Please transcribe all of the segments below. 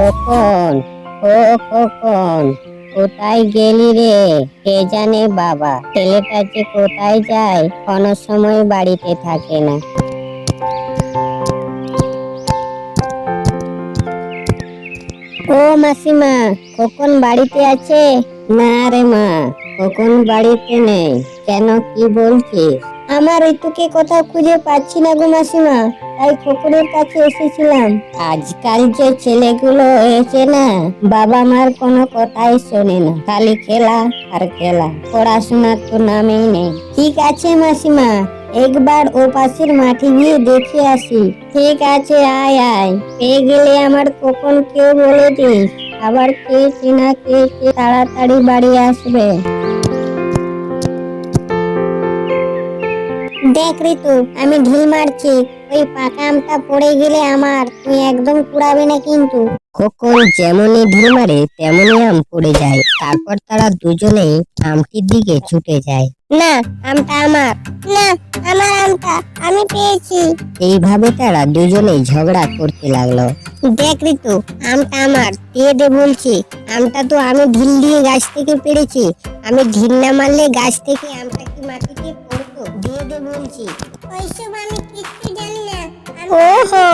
খোকন ও খোকন কোথায় গেলি রে? কে জানে বাবা, ছেলেটা যে কোথায় যায়, কোনো সময় বাড়িতে থাকে না। ও মাসিমা খোকন বাড়িতে আছে? না রে মা খোকন বাড়িতে নেই? কেন কি বলছিস? আমার ঋতুকে কোথাও খুঁজে পাচ্ছি না গো মাসিমা, তাই খোকনের কাছে এসেছিলাম। আজকাল যে ছেলেগুলো হয়েছে না বাবা মার কোনো কথাই শোনে না, খালি খেলা আর খেলা, পড়াশোনার তো নামেই নেই। ঠিক আছে মাসিমা, একবার ও পাশের মাঠে গিয়ে দেখে আসি। ঠিক আছে, আয় আয়। পেয়ে গেলে আমার কখন কেউ বলে দিস। আবার কে চেনা কে কে তাড়াতাড়ি বাড়ি আসবে। দেখ ঋতু আমি ঢিল মারছি। ওই পাকা আমটা পড়ে গেলে আমার তুই একদম কুড়াবি না কিন্তু। খোকন যেমনই ঢিল মারে তেমনই আম পড়ে যায়। তারপর তারা দুজনেই আমটির দিকে ছুটে যায়। না আমটা আমার। না আমার আমটা আমি পেয়েছি। এইভাবে তারা দুজনেই ঝগড়া করতে লাগল। দেখ ঋতু আমটা আমার। দিয়ে দে বলছি আমটা তো আমি ঢিল দিয়ে গাছ থেকে পেরেছি। আমি ঢিল না মারলে গাছ থেকে আমটা কি মাটিতে বলছি। ওইসব আমি কিচ্ছু জানি না। ওহো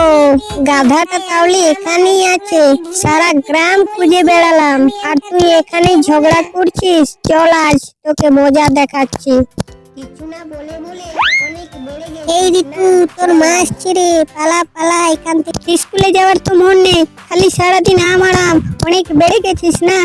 গাধাটা তাহলে এখানেই আছে। সারা গ্রাম খুঁজে বেড়ালাম। আর তুই এখানে ঝগড়া করছিস? চল আজ তোকে মজা দেখাচ্ছি। কিছু না বলে বলে অনেক বেড়ে গেছে। এই ঋতু তোর মা আসছে রে। পালা পালা এখান থেকে স্কুলে যাওয়ার তো মন নেই। খালি সারাদিন আম আর অনেক বেড়ে গেছিস না?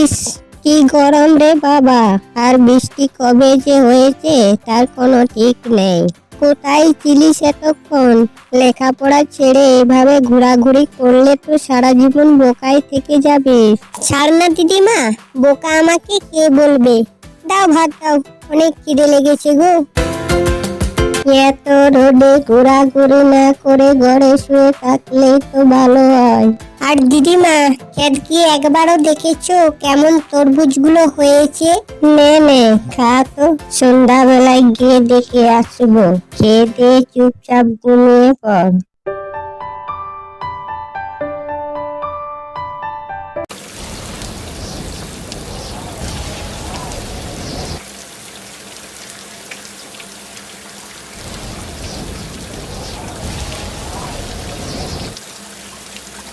ইস। কি গরম রে বাবা? আর বৃষ্টি কবে যে হয়েছে, তার কোনো ঠিক নেই। কোথায় ছিলিস এতক্ষণ? লেখাপড়া ছেড়ে এভাবে ঘোরাঘুরি করলে তো সারা জীবন বোকাই থেকে যাবে ছাড় না দিদিমা, বোকা আমাকে কে বলবে? দাও ভাত দাও, অনেক খিদে লেগেছে গো। এত রোদে ঘোরাঘুরি না করে ঘরে শুয়ে থাকলেই তো ভালো হয়। আর দিদিমা খেত কি একবারও দেখেছ কেমন তরমুজগুলো হয়েছে? নে নে, খা তো। সন্ধ্যাবেলায় গিয়ে দেখে আসব। খেয়ে দিয়ে চুপচাপ ঘুমিয়ে পড়।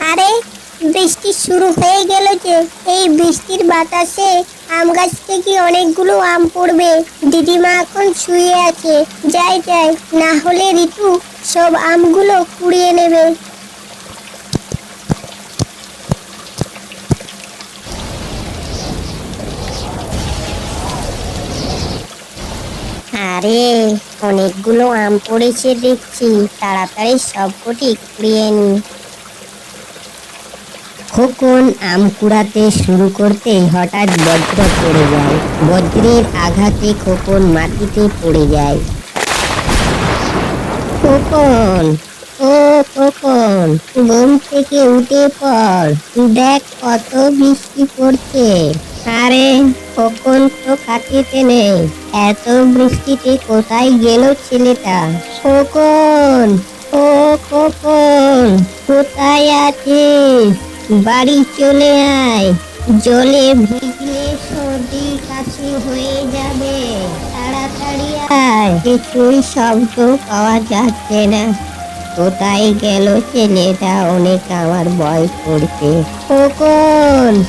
আরে, বৃষ্টি শুরু হয়ে গেল যে, এই বৃষ্টির বাতাসে আম গাছ থেকে অনেকগুলো আম পড়বে। দিদিমা এখন শুয়ে আছে। যাই যাই, না হলে ঋতু সব আমগুলো কুড়িয়ে নেবে। আরে, অনেকগুলো আম পড়েছে দেখছি। তাড়াতাড়ি সবকটি কুড়িয়ে নি। খোকন আম কুড়াতে শুরু করতেই হঠাৎ বজ্র পড়ে যায়। বজ্রের আঘাতে খোকন মাটিতে পড়ে যায়। খোকন, ও খোকন, ঘুম থেকে উঠে পড়। দেখ কত বৃষ্টি পড়ছে। আরে, খোকন তো কাটিতে নেই। এত বৃষ্টিতে কোথায় গেল ছেলেটা? খোকন, ও খোকন, কোথায় আছিস? বাড়ি চলে আয়। জলে ভিজলে সর্দি কাশি হয়ে যাবে। তাড়াতাড়ি আয়। কিছুই শব্দ পাওয়া যাচ্ছে না। কোথায় গেল ছেলেটা? অনেক আমার ভয় করছে। কখন?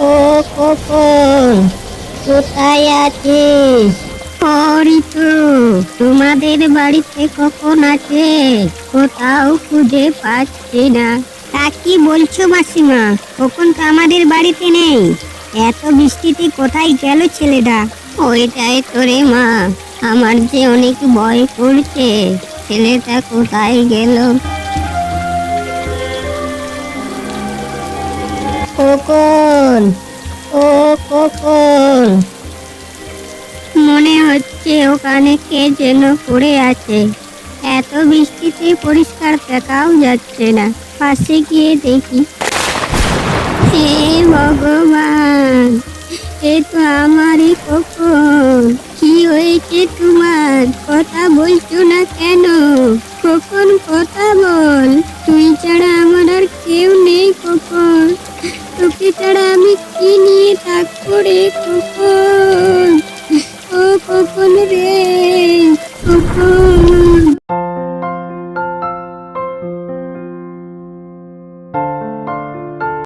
ও কখন? কোথায় আছিস? তো, তোমাদের বাড়িতে কখন আছে? কোথাও খুঁজে পাচ্ছি না। তা কি বলছো মাসিমা? কখন তো আমাদের বাড়িতে নেই। এত বৃষ্টিতে কোথায় গেল ছেলেটা? ওইটাই তো রে মা, আমার যে অনেক ভয় করছে। ছেলেটা কোথায় গেল? কখন? ও কখন? মনে হচ্ছে ওখানে কে যেন পড়ে আছে। এত বৃষ্টিতে পরিষ্কার দেখাও যাচ্ছে না। পাশে গিয়ে দেখি। হে ভগবান, এ তো আমারই কখন? কি হয়েছে তোমার? কথা বলছো না কেন?